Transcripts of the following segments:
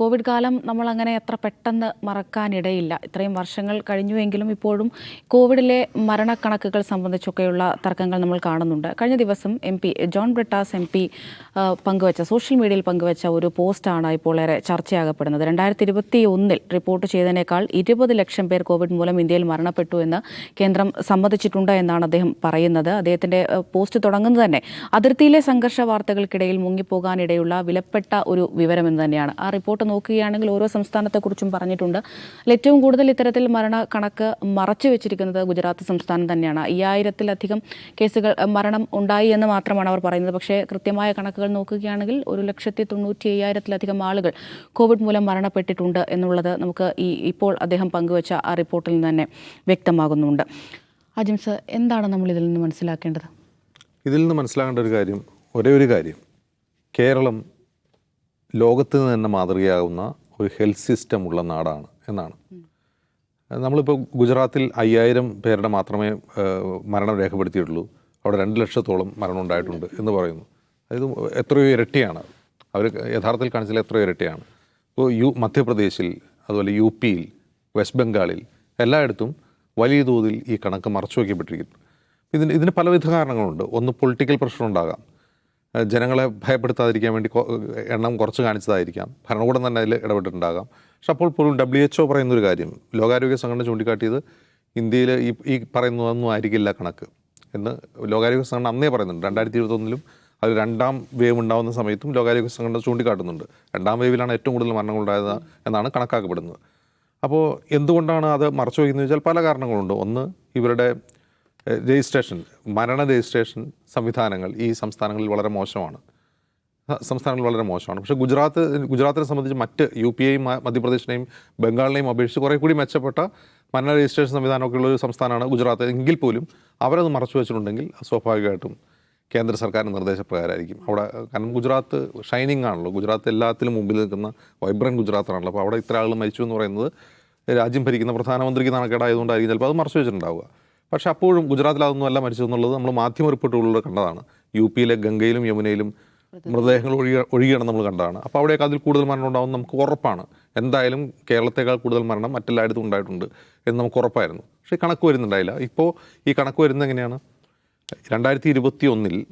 Covid കാലം നമ്മൾ അങ്ങനെ എത്ര പെട്ടെന്ന് മറക്കാനിടയില്ല. ഇത്രയും വർഷങ്ങൾ കഴിഞ്ഞുവെങ്കിലും ഇപ്പോഴും കോവിഡിലെ മരണക്കണക്കുകൾ സംബന്ധിച്ചൊക്കെയുള്ള തർക്കങ്ങൾ നമ്മൾ കാണുന്നുണ്ട്. കഴിഞ്ഞ ദിവസം M P John Brittas M P പങ്കുവച്ച സോഷ്യൽ മീഡിയയിൽ പങ്കുവച്ച ഒരു പോസ്റ്റാണ് ഇപ്പോൾ ഏറെ ചർച്ചയാകപ്പെടുന്നത്. രണ്ടായിരത്തി ഇരുപത്തി ഒന്നിൽ റിപ്പോർട്ട് ചെയ്തതിനേക്കാൾ ഇരുപത് ലക്ഷം പേർ കോവിഡ് മൂലം ഇന്ത്യയിൽ മരണപ്പെട്ടു എന്ന് കേന്ദ്രം സമ്മതിച്ചിട്ടുണ്ട് എന്നാണ് അദ്ദേഹം പറയുന്നത്. അദ്ദേഹത്തിന്റെ പോസ്റ്റ് തുടങ്ങുന്നത് തന്നെ അതിർത്തിയിലെ സംഘർഷ വാർത്തകൾക്കിടയിൽ മുങ്ങിപ്പോകാനിടയുള്ള വിലപ്പെട്ട ഒരു വിവരം എന്ന് തന്നെയാണ് ആ റിപ്പോർട്ട് നോക്കുകയാണെങ്കിൽ ഓരോ സംസ്ഥാനത്തെക്കുറിച്ചും പറഞ്ഞിട്ടുണ്ട്. ഏറ്റവും കൂടുതൽ ഇത്തരത്തിൽ മരണ കണക്ക് മറച്ചു വെച്ചിരിക്കുന്നത് ഗുജറാത്ത് സംസ്ഥാനം തന്നെയാണ്. അയ്യായിരത്തിലധികം കേസുകൾ മരണം ഉണ്ടായി എന്ന് മാത്രമാണ് അവർ പറയുന്നത്. പക്ഷേ കൃത്യമായ കണക്കുകൾ നോക്കുകയാണെങ്കിൽ ഒരു ലക്ഷത്തി തൊണ്ണൂറ്റി അയ്യായിരത്തിലധികം ആളുകൾ കോവിഡ് മൂലം മരണപ്പെട്ടിട്ടുണ്ട് എന്നുള്ളത് നമുക്ക് ഈ ഇപ്പോൾ അദ്ദേഹം പങ്കുവച്ച ആ റിപ്പോർട്ടിൽ നിന്ന് തന്നെ വ്യക്തമാകുന്നുണ്ട്. അജിംസ് എന്താണ് നമ്മൾ ഇതിൽ നിന്ന് മനസ്സിലാക്കേണ്ടത്? ഇതിൽ നിന്ന് മനസ്സിലാക്കേണ്ട ഒരു കാര്യം ഒരേ ഒരു കാര്യം. കേരളം ലോകത്ത് തന്നെ മാതൃകയാകുന്ന ഒരു ഹെൽത്ത് സിസ്റ്റം ഉള്ള നാടാണ് എന്നാണ്. നമ്മളിപ്പോൾ ഗുജറാത്തിൽ അയ്യായിരം പേരുടെ മാത്രമേ മരണം രേഖപ്പെടുത്തിയിട്ടുള്ളൂ. അവിടെ രണ്ട് ലക്ഷത്തോളം മരണം ഉണ്ടായിട്ടുണ്ട് എന്ന് പറയുന്നു. അതായത് എത്രയോ ഇരട്ടിയാണ്. അവർ യഥാർത്ഥത്തിൽ കാണിച്ചാൽ എത്രയോ ഇരട്ടിയാണ്. ഇപ്പോൾ യു മധ്യപ്രദേശിൽ അതുപോലെ യു പിയിൽ വെസ്റ്റ് ബംഗാളിൽ എല്ലായിടത്തും വലിയ തോതിൽ ഈ കണക്ക് മറച്ചു വയ്ക്കപ്പെട്ടിരിക്കുന്നു ഇതിന് ഇതിന് പലവിധ കാരണങ്ങളുണ്ട്. ഒന്ന് പൊളിറ്റിക്കൽ പ്രഷർ ഉണ്ടാകാം. ജനങ്ങളെ ഭയപ്പെടുത്താതിരിക്കാൻ വേണ്ടി എണ്ണം കുറച്ച് കാണിച്ചതായിരിക്കാം. ഭരണകൂടം തന്നെ അതിൽ ഇടപെട്ടിട്ടുണ്ടാകാം. പക്ഷെ അപ്പോൾ പോലും ഡബ്ല്യു എച്ച് ഒ പറയുന്ന ഒരു കാര്യം ലോകാരോഗ്യ സംഘടന ചൂണ്ടിക്കാട്ടിയത് ഇന്ത്യയിൽ ഈ ഈ പറയുന്നതൊന്നും ആയിരിക്കില്ല കണക്ക് എന്ന് ലോകാരോഗ്യ സംഘടന അന്നേ പറയുന്നുണ്ട്. രണ്ടായിരത്തി ഇരുപത്തൊന്നിലും അത് രണ്ടാം വേവ് ഉണ്ടാകുന്ന സമയത്തും ലോകാരോഗ്യ സംഘടന ചൂണ്ടിക്കാട്ടുന്നുണ്ട്. രണ്ടാം വേവിലാണ് ഏറ്റവും കൂടുതൽ മരണങ്ങളുണ്ടായത് എന്നാണ് കണക്കാക്കപ്പെടുന്നത്. അപ്പോൾ എന്തുകൊണ്ടാണ് അത് മറച്ചു വയ്ക്കുന്നത് വെച്ചാൽ പല കാരണങ്ങളുണ്ട്. ഒന്ന് ഇവരുടെ രജിസ്ട്രേഷൻ മരണ രജിസ്ട്രേഷൻ സംവിധാനങ്ങൾ ഈ സംസ്ഥാനങ്ങളിൽ വളരെ മോശമാണ്. സംസ്ഥാനങ്ങൾ വളരെ മോശമാണ്. പക്ഷേ ഗുജറാത്ത് ഗുജറാത്തിനെ സംബന്ധിച്ച് മറ്റ് യു പി ഐയും മധ്യപ്രദേശിനെയും ബംഗാളിനെയും അപേക്ഷിച്ച് കുറേ കൂടി മെച്ചപ്പെട്ട മരണ രജിസ്ട്രേഷൻ സംവിധാനമൊക്കെ ഉള്ള ഒരു സംസ്ഥാനമാണ് ഗുജറാത്ത്. എങ്കിൽ പോലും അവരത് മറച്ചു വെച്ചിട്ടുണ്ടെങ്കിൽ സ്വാഭാവികമായിട്ടും കേന്ദ്ര സർക്കാരിന്റെ നിർദ്ദേശപ്രകാരമായിരിക്കും. അവിടെ കാരണം ഗുജറാത്ത് ഷൈനിങ് ആണല്ലോ. ഗുജറാത്ത് എല്ലാത്തിലും മുമ്പിൽ നിൽക്കുന്ന വൈബ്രന്റ് ഗുജറാത്താണല്ലോ. അപ്പോൾ അവിടെ ഇത്ര ആളുകൾ മരിച്ചു എന്ന് പറയുന്നത് രാജ്യം ഭരിക്കുന്ന പ്രധാനമന്ത്രിക്ക് നാണക്കേടായതുകൊണ്ടായിരിക്കും ചിലപ്പോൾ അത് മറച്ചു വെച്ചിട്ടുണ്ടാവുക. പക്ഷേ അപ്പോഴും ഗുജറാത്തിൽ മരിച്ചു എന്നുള്ളത് നമ്മൾ മാധ്യമ റിപ്പോർട്ടുകളിലൂടെ കണ്ടതാണ്. യു പിയിലെ ഗംഗയിലും യമുനയിലും മൃതദേഹങ്ങൾ ഒഴുകി ഒഴുകിയാണ് നമ്മൾ കണ്ടതാണ്. അപ്പോൾ അവിടെയൊക്കെ അതിൽ കൂടുതൽ മരണം ഉണ്ടാവും നമുക്ക് ഉറപ്പാണ്. എന്തായാലും കേരളത്തേക്കാൾ കൂടുതൽ മരണം മറ്റെല്ലായിടത്തും ഉണ്ടായിട്ടുണ്ട് എന്ന് നമുക്ക് ഉറപ്പായിരുന്നു. പക്ഷേ കണക്ക് വരുന്നുണ്ടായില്ല. ഇപ്പോൾ ഈ കണക്ക് വരുന്നത് എങ്ങനെയാണ്? രണ്ടായിരത്തി ഇരുപത്തി ഒന്നിൽ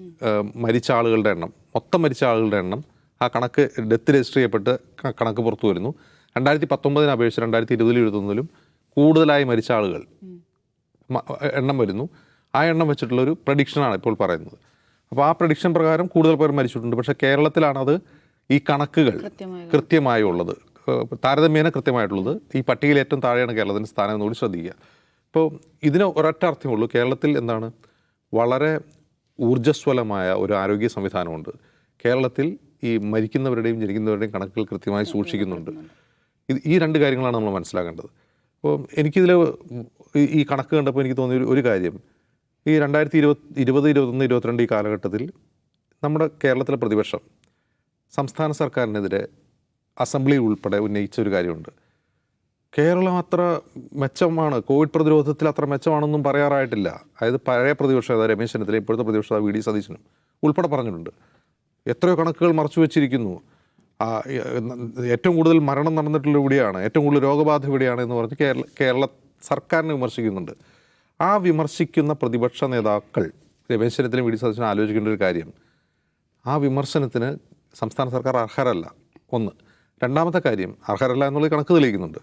മരിച്ച ആളുകളുടെ എണ്ണം മൊത്തം മരിച്ച ആളുകളുടെ എണ്ണം ആ കണക്ക് ഡെത്ത് രജിസ്റ്റർ ചെയ്യപ്പെട്ട് കണക്ക് പുറത്തു വരുന്നു. രണ്ടായിരത്തി പത്തൊമ്പതിനെ അപേക്ഷിച്ച് രണ്ടായിരത്തി ഇരുപതിൽ ഇരുപത്തൊന്നിലും കൂടുതലായി മരിച്ച ആളുകൾ എണ്ണം വരുന്നു. ആ എണ്ണം വെച്ചിട്ടുള്ള ഒരു പ്രഡിക്ഷനാണ് ഇപ്പോൾ പറയുന്നത്. അപ്പോൾ ആ പ്രഡിക്ഷൻ പ്രകാരം കൂടുതൽ പേർ മരിച്ചിട്ടുണ്ട്. പക്ഷേ കേരളത്തിലാണത് ഈ കണക്കുകൾ കൃത്യമായി ഉള്ളത് താരതമ്യേന കൃത്യമായിട്ടുള്ളത്. ഈ പട്ടികയിൽ ഏറ്റവും താഴെയാണ് കേരളത്തിന്റെ സ്ഥാനം എന്നുകൂടി ശ്രദ്ധിക്കുക. ഇപ്പോൾ ഇതിന് ഒരൊറ്റ അർത്ഥമുള്ളൂ കേരളത്തിൽ എന്താണ്? വളരെ ഊർജസ്വലമായ ഒരു ആരോഗ്യ സംവിധാനമുണ്ട്. കേരളത്തിൽ ഈ മരിക്കുന്നവരുടെയും ജനിക്കുന്നവരുടെയും കണക്കുകൾ കൃത്യമായി സൂക്ഷിക്കുന്നുണ്ട്. ഇത് ഈ രണ്ട് കാര്യങ്ങളാണ് നമ്മൾ മനസ്സിലാക്കേണ്ടത്. അപ്പോൾ എനിക്കിതിൽ ഈ- കണക്ക് കണ്ടപ്പോൾ എനിക്ക് തോന്നിയ ഒരു- കാര്യം. ഈ രണ്ടായിരത്തി ഇരുപത് ഇരുപത് ഇരുപത്തൊന്ന് ഇരുപത്തിരണ്ട് ഈ കാലഘട്ടത്തിൽ നമ്മുടെ കേരളത്തിലെ പ്രതിപക്ഷം സംസ്ഥാന സർക്കാരിനെതിരെ അസംബ്ലിയിൽ ഉൾപ്പെടെ ഉന്നയിച്ച ഒരു കാര്യമുണ്ട്. കേരളം അത്ര മെച്ചമാണ് കോവിഡ് പ്രതിരോധത്തിൽ അത്ര മെച്ചമാണെന്നും പറയാറായിട്ടില്ല. അതായത് പഴയ പ്രതിപക്ഷ നേതാവ് രമേശ് ചെന്നിത്തല ഇപ്പോഴത്തെ പ്രതിപക്ഷ വി ഡി സതീശനും ഉൾപ്പെടെ പറഞ്ഞിട്ടുണ്ട്. എത്രയോ കണക്കുകൾ മറച്ചു വെച്ചിരിക്കുന്നു. ഏറ്റവും കൂടുതൽ മരണം നടന്നിട്ടുള്ള ഇവിടെയാണ് ഏറ്റവും കൂടുതൽ രോഗബാധ ഇവിടെയാണ് എന്ന് പറഞ്ഞ് കേരള കേരള സർക്കാരിനെ വിമർശിക്കുന്നുണ്ട്. ആ വിമർശിക്കുന്ന പ്രതിപക്ഷ നേതാക്കൾ രമേശ് ചെന്നിത്തലയും വി ഡി സതീശനും ആലോചിക്കേണ്ട ഒരു കാര്യം. ആ വിമർശനത്തിന് സംസ്ഥാന സർക്കാർ അർഹരല്ല. ഒന്ന്. രണ്ടാമത്തെ കാര്യം അർഹരല്ല എന്നുള്ളത് കണക്ക് തെളിയിക്കുന്നുണ്ട്.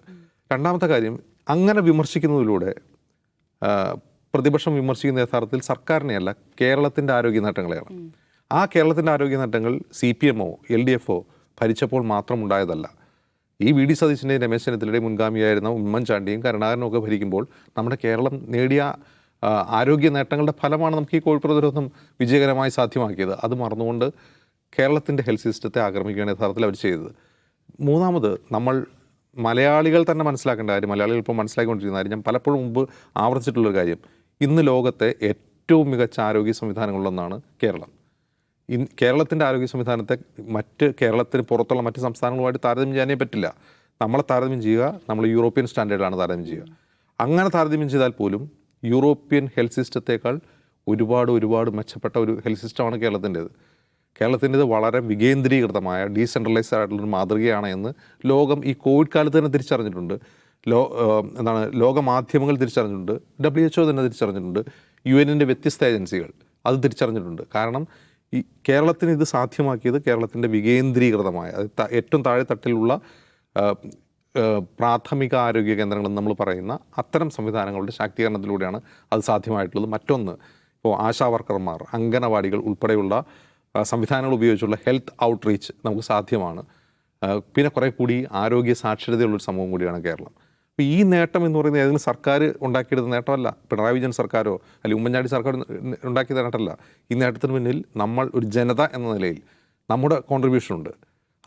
രണ്ടാമത്തെ കാര്യം അങ്ങനെ വിമർശിക്കുന്നതിലൂടെ പ്രതിപക്ഷം വിമർശിക്കുന്ന യഥാർത്ഥത്തിൽ സർക്കാരിനെയല്ല കേരളത്തിന്റെ ആരോഗ്യ നേട്ടങ്ങളെയാണ്. ആ കേരളത്തിന്റെ ആരോഗ്യ നേട്ടങ്ങൾ സി പി എമ്മോ എൽ ഡി എഫോ ഭരിച്ചപ്പോൾ മാത്രം ഉണ്ടായതല്ല ഈ വി ഡി സതീശന്റെയും രമേശ് ചെന്നിത്തലയുടെയും മുൻഗാമിയായിരുന്ന ഉമ്മൻചാണ്ടിയും കരുണാകരനും ഒക്കെ ഭരിക്കുമ്പോൾ നമ്മുടെ കേരളം നേടിയ ആരോഗ്യ നേട്ടങ്ങളുടെ ഫലമാണ് നമുക്ക് ഈ കോവിഡ് പ്രതിരോധം വിജയകരമായി സാധ്യമാക്കിയത്. അത് മറന്നുകൊണ്ട് കേരളത്തിന്റെ ഹെൽത്ത് സിസ്റ്റത്തെ ആക്രമിക്കുകയാണ് യഥാർത്ഥത്തിൽ അവർ ചെയ്തത്. മൂന്നാമത് നമ്മൾ മലയാളികൾ തന്നെ മനസ്സിലാക്കേണ്ട കാര്യം മലയാളികൾ ഇപ്പോൾ മനസ്സിലാക്കിക്കൊണ്ടിരിക്കുന്ന കാര്യം ഞാൻ പലപ്പോഴും മുമ്പ് ആവർത്തിച്ചിട്ടുള്ളൊരു കാര്യം. ഇന്ന് ലോകത്തെ ഏറ്റവും മികച്ച ആരോഗ്യ സംവിധാനങ്ങളിലൊന്നാണ് കേരളം. കേരളത്തിന്റെ ആരോഗ്യ സംവിധാനത്തെ മറ്റ് കേരളത്തിന് പുറത്തുള്ള മറ്റ് സംസ്ഥാനങ്ങളുമായിട്ട് താരതമ്യം ചെയ്യാനേ പറ്റില്ല. നമ്മളെ താരതമ്യം ചെയ്യുക നമ്മൾ യൂറോപ്യൻ സ്റ്റാൻഡേർഡാണ് താരതമ്യം ചെയ്യുക. അങ്ങനെ താരതമ്യം ചെയ്താൽ പോലും യൂറോപ്യൻ ഹെൽത്ത് സിസ്റ്റത്തേക്കാൾ ഒരുപാട് ഒരുപാട് മെച്ചപ്പെട്ട ഒരു ഹെൽത്ത് സിസ്റ്റമാണ് കേരളത്തിന്റേത്. കേരളത്തിന്റെത് വളരെ വികേന്ദ്രീകൃതമായ ഡീസെൻട്രലൈസ്ഡ് ആയിട്ടുള്ളൊരു മാതൃകയാണ് എന്ന് ലോകം ഈ കോവിഡ് കാലത്ത് തന്നെ തിരിച്ചറിഞ്ഞിട്ടുണ്ട്. ലോ എന്താണ് ലോക മാധ്യമങ്ങൾ തിരിച്ചറിഞ്ഞിട്ടുണ്ട്. ഡബ്ല്യു എച്ച് തന്നെ തിരിച്ചറിഞ്ഞിട്ടുണ്ട്. യു എന്നിന്റെ വ്യത്യസ്ത ഏജൻസികൾ അത് തിരിച്ചറിഞ്ഞിട്ടുണ്ട്. കാരണം ഈ കേരളത്തിന് ഇത് സാധ്യമാക്കിയത് കേരളത്തിന്റെ വികേന്ദ്രീകൃതമായ ഏറ്റവും താഴെ തട്ടിലുള്ള ഏഹ്, ഏഹ്, പ്രാഥമിക ആരോഗ്യ കേന്ദ്രങ്ങളെന്ന് നമ്മൾ പറയുന്ന അത്തരം സംവിധാനങ്ങളുടെ ശാക്തീകരണത്തിലൂടെയാണ് അത് സാധ്യമായിട്ടുള്ളത്. മറ്റൊന്ന് ഇപ്പോൾ ആശാ വർക്കർമാർ അംഗനവാടികൾ ഉൾപ്പെടെയുള്ള സംവിധാനങ്ങൾ ഉപയോഗിച്ചുള്ള ഹെൽത്ത് ഔട്ട്റീച്ച് നമുക്ക് സാധ്യമാണ്. പിന്നെ കുറേ കൂടി ആരോഗ്യ സാക്ഷരതയുള്ളൊരു സമൂഹം കൂടിയാണ് കേരളം. അപ്പോൾ ഈ നേട്ടം എന്ന് പറയുന്നത് ഏതെങ്കിലും സർക്കാർ ഉണ്ടാക്കിയെടുത്ത നേട്ടമല്ല. പിണറായി വിജയൻ സർക്കാരോ അല്ലെങ്കിൽ ഉമ്മൻചാണ്ടി സർക്കാർ ഉണ്ടാക്കിയ നേട്ടമല്ല. ഈ നേട്ടത്തിന് പിന്നിൽ നമ്മൾ ഒരു ജനത എന്ന നിലയിൽ നമ്മുടെ കോൺട്രിബ്യൂഷൻ ഉണ്ട്.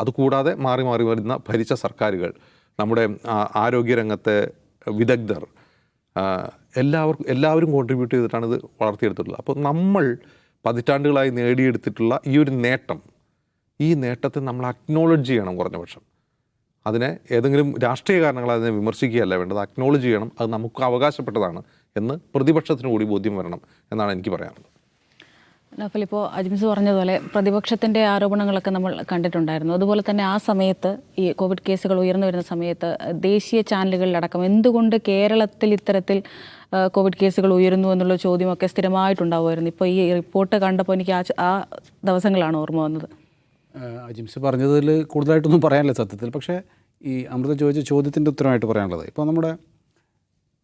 അതുകൂടാതെ മാറി മാറി വരുന്ന ഭരിച്ച സർക്കാരുകൾ നമ്മുടെ ആരോഗ്യരംഗത്തെ വിദഗ്ധർ എല്ലാവർക്കും എല്ലാവരും കോൺട്രിബ്യൂട്ട് ചെയ്തിട്ടാണ് ഇത് വളർത്തിയെടുത്തിട്ടുള്ളത്. അപ്പോൾ നമ്മൾ പതിറ്റാണ്ടുകളായി നേടിയെടുത്തിട്ടുള്ള ഈ ഒരു നേട്ടം ഈ നേട്ടത്തെ നമ്മൾ അക്നോളജ് ചെയ്യണം കുറഞ്ഞ പക്ഷം അതിനെ ഏതെങ്കിലും രാഷ്ട്രീയ കാരണങ്ങൾ അതിനെ വിമർശിക്കുകയല്ല വേണ്ടത്. അക്നോളജ് ചെയ്യണം. അത് നമുക്ക് അവകാശപ്പെട്ടതാണ് എന്ന് പ്രതിപക്ഷത്തിന് കൂടി ബോധ്യം വരണം എന്നാണ് എനിക്ക് പറയാനുള്ളത്. നഫൽ ഇപ്പോൾ അജിംസ് പറഞ്ഞതുപോലെ പ്രതിപക്ഷത്തിന്റെ ആരോപണങ്ങളൊക്കെ നമ്മൾ കണ്ടിട്ടുണ്ടായിരുന്നു. അതുപോലെ തന്നെ ആ സമയത്ത് ഈ കോവിഡ് കേസുകൾ ഉയർന്നു വരുന്ന സമയത്ത് ദേശീയ ചാനലുകളിലടക്കം എന്തുകൊണ്ട് കേരളത്തിൽ ഇത്തരത്തിൽ കോവിഡ് കേസുകൾ ഉയരുന്നു എന്നുള്ള ചോദ്യമൊക്കെ സ്ഥിരമായിട്ടുണ്ടാവുമായിരുന്നു? ഇപ്പോൾ ഈ റിപ്പോർട്ട് കണ്ടപ്പോൾ എനിക്ക് ആ ആ ദിവസങ്ങളാണ് ഓർമ്മ വന്നത്. അജിംസ് പറഞ്ഞതിൽ കൂടുതലായിട്ടൊന്നും പറയാനില്ല സത്യത്തിൽ. പക്ഷേ ഈ അമൃത ചോദിച്ച ചോദ്യത്തിന്റെ ഉത്തരമായിട്ട് പറയാനുള്ളത്. ഇപ്പോൾ നമ്മുടെ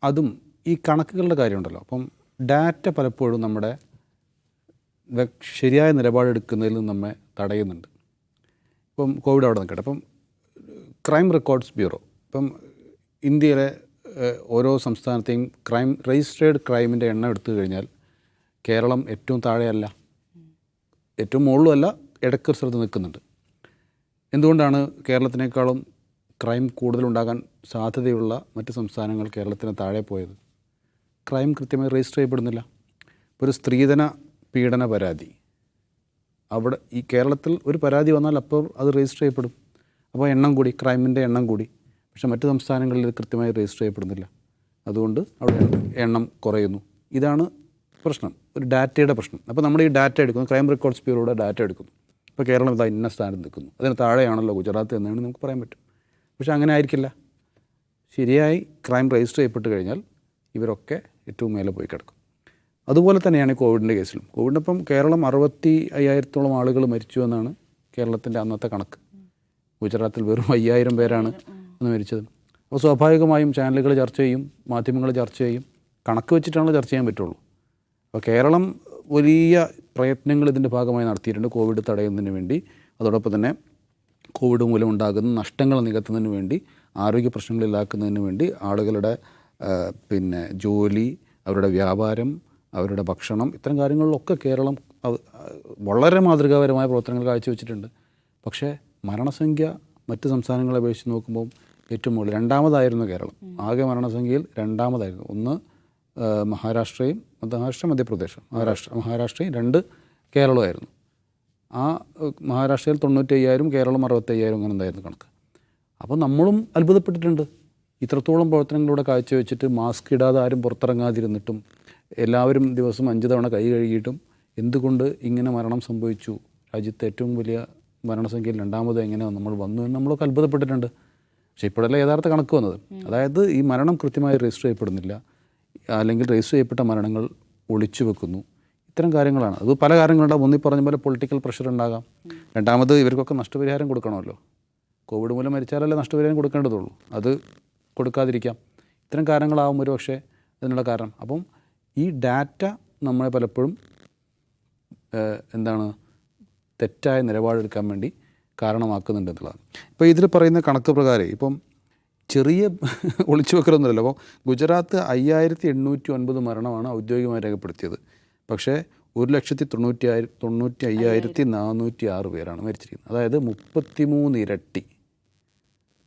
അതും ഈ കണക്കുകളുടെ കാര്യമുണ്ടല്ലോ. അപ്പം ഡാറ്റ പലപ്പോഴും നമ്മുടെ ശരിയായ നിലപാടെടുക്കുന്നതിൽ നിന്ന് നമ്മെ തടയുന്നുണ്ട്. ഇപ്പം കോവിഡ് അവിടെ നിൽക്കട്ടെ. അപ്പം ക്രൈം റെക്കോർഡ്സ് ബ്യൂറോ. ഇപ്പം ഇന്ത്യയിലെ ഓരോ സംസ്ഥാനത്തെയും ക്രൈം രജിസ്ട്രേഡ് ക്രൈമിന്റെ എണ്ണം എടുത്തു കഴിഞ്ഞാൽ കേരളം ഏറ്റവും താഴെയല്ല. ഏറ്റവും മുകളിലുമല്ല ഇടയ്ക്ക് ഒരു സ്ഥലത്ത് നിൽക്കുന്നുണ്ട്. എന്തുകൊണ്ടാണ് കേരളത്തിനേക്കാളും ക്രൈം കൂടുതലുണ്ടാകാൻ സാധ്യതയുള്ള മറ്റ് സംസ്ഥാനങ്ങൾ കേരളത്തിന് താഴെ പോയത്. ക്രൈം കൃത്യമായി രജിസ്റ്റർ ചെയ്യപ്പെടുന്നില്ല. ഇപ്പോൾ ഒരു സ്ത്രീധന പീഡന പരാതി. അവിടെ ഈ കേരളത്തിൽ ഒരു പരാതി വന്നാൽ അപ്പോൾ അത് രജിസ്റ്റർ ചെയ്യപ്പെടും. അപ്പോൾ എണ്ണം കൂടി ക്രൈമിന്റെ എണ്ണം കൂടി. പക്ഷേ മറ്റ് സംസ്ഥാനങ്ങളിൽ ഇത് കൃത്യമായി രജിസ്റ്റർ ചെയ്യപ്പെടുന്നില്ല. അതുകൊണ്ട് അവിടെ എണ്ണം- കുറയുന്നു. ഇതാണ് പ്രശ്നം. ഒരു ഡാറ്റയുടെ പ്രശ്നം. അപ്പോൾ നമ്മൾ ഈ ഡാറ്റ എടുക്കുന്നു. ക്രൈം റെക്കോർഡ്സ് ബ്യൂറോയുടെ ഡാറ്റ എടുക്കുന്നു. ഇപ്പോൾ കേരളം ഇതാ ഇന്ന സ്ഥാനത്ത് നിൽക്കുന്നു. അതിന് താഴെയാണല്ലോ ഗുജറാത്ത് എന്നാണ് നമുക്ക് പറയാൻ പറ്റും. പക്ഷേ അങ്ങനെ ആയിരിക്കില്ല. ശരിയായി ക്രൈം രജിസ്റ്റർ ചെയ്യപ്പെട്ട് കഴിഞ്ഞാൽ ഇവരൊക്കെ ഏറ്റവും മേലെ പോയി കിടക്കും. അതുപോലെ തന്നെയാണ് കോവിഡിന്റെ കേസിലും. കോവിഡിനൊപ്പം കേരളം അറുപത്തി അയ്യായിരത്തോളം ആളുകൾ മരിച്ചു എന്നാണ് കേരളത്തിന്റെ അന്നത്തെ കണക്ക്. ഗുജറാത്തിൽ വെറും അയ്യായിരം പേരാണ് അന്ന് മരിച്ചത്. അപ്പോൾ സ്വാഭാവികമായും ചാനലുകൾ ചർച്ച ചെയ്യും മാധ്യമങ്ങൾ ചർച്ച ചെയ്യും കണക്ക് വെച്ചിട്ടാണ് ചർച്ച ചെയ്യാൻ പറ്റുള്ളൂ. അപ്പോൾ കേരളം വലിയ പ്രയത്നങ്ങൾ ഇതിന്റെ ഭാഗമായി നടത്തിയിട്ടുണ്ട് കോവിഡ് തടയുന്നതിന് വേണ്ടി. അതോടൊപ്പം തന്നെ കോവിഡ് മൂലം ഉണ്ടാകുന്ന നഷ്ടങ്ങൾ നികത്തുന്നതിന് വേണ്ടി ആരോഗ്യ പ്രശ്നങ്ങൾ ഇല്ലാക്കുന്നതിന് വേണ്ടി ആളുകളുടെ പിന്നെ ജോലി അവരുടെ വ്യാപാരം അവരുടെ ഭക്ഷണം ഇത്തരം കാര്യങ്ങളിലൊക്കെ കേരളം വളരെ മാതൃകാപരമായ പ്രവർത്തനങ്ങൾ കാഴ്ചവെച്ചിട്ടുണ്ട്. പക്ഷേ മരണസംഖ്യ മറ്റ് സംസ്ഥാനങ്ങളെ അപേക്ഷിച്ച് നോക്കുമ്പോൾ ഏറ്റവും മുകളിൽ രണ്ടാമതായിരുന്നു കേരളം. ആകെ മരണസംഖ്യയിൽ രണ്ടാമതായിരുന്നു. ഒന്ന് മഹാരാഷ്ട്രയും മഹാരാഷ്ട്ര മധ്യപ്രദേശ്. മഹാരാഷ്ട്ര മഹാരാഷ്ട്രയും രണ്ട് കേരളമായിരുന്നു ആ മഹാരാഷ്ട്രയിൽ തൊണ്ണൂറ്റി അയ്യായിരം കേരളം അറുപത്തയ്യായിരം അങ്ങനെ എന്തായിരുന്നു കണക്ക്. അപ്പോൾ നമ്മളും അത്ഭുതപ്പെട്ടിട്ടുണ്ട്. ഇത്രത്തോളം പ്രവർത്തനങ്ങളിലൂടെ കാഴ്ചവെച്ചിട്ട് മാസ്ക് ഇടാതെ ആരും പുറത്തിറങ്ങാതിരുന്നിട്ടും എല്ലാവരും ദിവസം അഞ്ച് തവണ കൈ കഴുകിയിട്ടും എന്തുകൊണ്ട് ഇങ്ങനെ മരണം സംഭവിച്ചു? രാജ്യത്തെ ഏറ്റവും വലിയ മരണസംഖ്യയിൽ രണ്ടാമത് എങ്ങനെയാണ് നമ്മൾ വന്നു എന്ന് നമ്മളൊക്കെ അത്ഭുതപ്പെട്ടിട്ടുണ്ട്. പക്ഷേ ഇപ്പോഴല്ല യഥാർത്ഥ കണക്ക് വന്നത്? അതായത് ഈ മരണം കൃത്യമായി രജിസ്റ്റർ ചെയ്യപ്പെടുന്നില്ല. അല്ലെങ്കിൽ രജിസ്റ്റർ ചെയ്യപ്പെട്ട മരണങ്ങൾ ഒളിച്ചു വെക്കുന്നു. ഇത്തരം കാര്യങ്ങളാണ്. അത് പല കാര്യങ്ങളുണ്ടാകും ഒന്നി പറഞ്ഞ പോലെ പൊളിറ്റിക്കൽ പ്രഷർ ഉണ്ടാകാം. രണ്ടാമത് ഇവർക്കൊക്കെ നഷ്ടപരിഹാരം കൊടുക്കണമല്ലോ. കോവിഡ് മൂലം മരിച്ചാലല്ലേ നഷ്ടപരിഹാരം കൊടുക്കേണ്ടതുള്ളൂ. അത് കൊടുക്കാതിരിക്കാം. ഇത്തരം കാര്യങ്ങളാവും ഒരു പക്ഷേ അതിനുള്ള കാരണം. അപ്പം ഈ ഡാറ്റ നമ്മളെ പലപ്പോഴും എന്താണ് തെറ്റായ നിലപാടെടുക്കാൻ വേണ്ടി കാരണമാക്കുന്നുണ്ട് എന്നുള്ളതാണ്. ഇപ്പോൾ ഇതിൽ പറയുന്ന കണക്ക് പ്രകാരം ഇപ്പം ചെറിയ ഒളിച്ചു വെക്കലൊന്നുമല്ലോ അപ്പോൾ ഗുജറാത്ത് അയ്യായിരത്തി എണ്ണൂറ്റി ഒൻപത് മരണമാണ് ഔദ്യോഗികമായി രേഖപ്പെടുത്തിയത്. പക്ഷേ ഒരു ലക്ഷത്തി തൊണ്ണൂറ്റി ആയിരം തൊണ്ണൂറ്റി അയ്യായിരത്തി നാനൂറ്റി ആറ് പേരാണ് മരിച്ചിരിക്കുന്നത്. അതായത് മുപ്പത്തിമൂന്ന് ഇരട്ടി.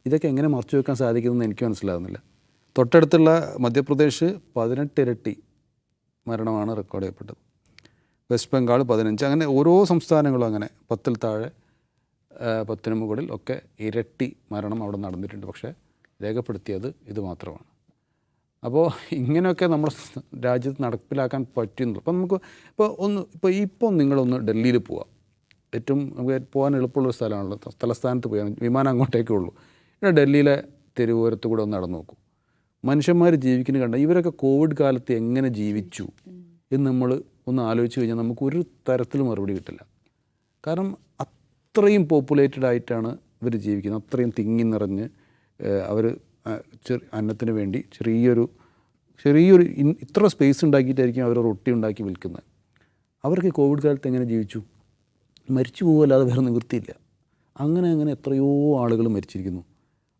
ഇതൊക്കെ എങ്ങനെ മറച്ചു വെക്കാൻ സാധിക്കുമെന്ന് എനിക്ക് മനസ്സിലാകുന്നില്ല തൊട്ടടുത്തുള്ള മധ്യപ്രദേശ് പതിനെട്ട് ഇരട്ടി മരണമാണ് റെക്കോർഡ് ചെയ്യപ്പെട്ടത്. വെസ്റ്റ് ബംഗാൾ പതിനഞ്ച്. അങ്ങനെ ഓരോ സംസ്ഥാനങ്ങളും അങ്ങനെ പത്തിൽ താഴെ പത്തിന് മുകളിൽ ഒക്കെ ഇരട്ടി മരണം അവിടെ നടന്നിട്ടുണ്ട്. പക്ഷേ രേഖപ്പെടുത്തിയത് ഇത് മാത്രമാണ്. അപ്പോൾ ഇങ്ങനെയൊക്കെ നമ്മൾ രാജ്യത്ത് നടപ്പിലാക്കാൻ പറ്റുന്നു അപ്പോൾ നമുക്ക് ഇപ്പോൾ ഒന്ന് ഇപ്പോൾ ഇപ്പോൾ നിങ്ങളൊന്ന് ഡൽഹിയിൽ പോവാം. ഏറ്റവും നമുക്ക് പോകാൻ എളുപ്പമുള്ള സ്ഥലമാണല്ലോ. തലസ്ഥാനത്ത് പോയാൽ വിമാനം അങ്ങോട്ടേക്കേ ഉള്ളൂ. ഇവിടെ ഡൽഹിയിലെ തെരുവോരത്ത് കൂടെ ഒന്ന് നടന്നു നോക്കൂ. മനുഷ്യന്മാർ ജീവിക്കുന്ന കണ്ട? ഇവരൊക്കെ കോവിഡ് കാലത്ത് എങ്ങനെ ജീവിച്ചു എന്ന് നമ്മൾ ഒന്ന് ആലോചിച്ച് കഴിഞ്ഞാൽ നമുക്ക് ഒരു തരത്തിൽ മറുപടി കിട്ടില്ല. കാരണം അത്രയും പോപ്പുലേറ്റഡ് ആയിട്ടാണ് ഇവർ ജീവിക്കുന്നത്. അത്രയും തിങ്ങി നിറഞ്ഞ് അവർ അന്നത്തിന് വേണ്ടി ചെറിയൊരു ചെറിയൊരു ഇത്ര സ്പേസ് ഉണ്ടാക്കിയിട്ടായിരിക്കും അവർ റൊട്ടി ഉണ്ടാക്കി വിൽക്കുന്നത്. അവർക്ക് കോവിഡ് കാലത്ത് എങ്ങനെ ജീവിച്ചു? മരിച്ചു പോകുമല്ലാതെ വേറെ നിവൃത്തിയില്ല. അങ്ങനെ അങ്ങനെ എത്രയോ ആളുകൾ മരിച്ചിരിക്കുന്നു.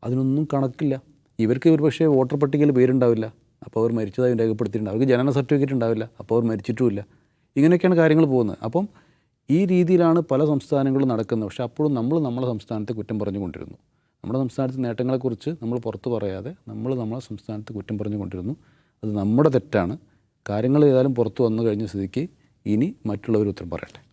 അതിനൊന്നും കണക്കില്ല. ഇവർക്ക് ഒരു പക്ഷേ വോട്ടർ പട്ടികയിൽ പേരുണ്ടാവില്ല. അപ്പോൾ അവർ മരിച്ചതായി രേഖപ്പെടുത്തിയിട്ടുണ്ട്. അവർക്ക് ജനന സർട്ടിഫിക്കറ്റ് ഉണ്ടാവില്ല. അപ്പോൾ അവർ മരിച്ചിട്ടുമില്ല. ഇങ്ങനെയൊക്കെയാണ് കാര്യങ്ങൾ പോകുന്നത്. അപ്പം ഈ രീതിയിലാണ് പല സംസ്ഥാനങ്ങളും നടക്കുന്നത്. പക്ഷേ അപ്പോഴും നമ്മൾ നമ്മളെ സംസ്ഥാനത്തെ കുറ്റം പറഞ്ഞുകൊണ്ടിരുന്നു. നമ്മുടെ സംസ്ഥാനത്തെ നേട്ടങ്ങളെക്കുറിച്ച് നമ്മൾ പുറത്ത് പറയാതെ നമ്മൾ നമ്മളെ സംസ്ഥാനത്ത് കുറ്റം പറഞ്ഞു കൊണ്ടിരുന്നു അത് നമ്മുടെ തെറ്റാണ്. കാര്യങ്ങൾ ഏതായാലും പുറത്ത് വന്നു കഴിഞ്ഞ സ്ഥിതിക്ക് ഇനി മറ്റുള്ളവർ ഉത്തരം പറയട്ടെ.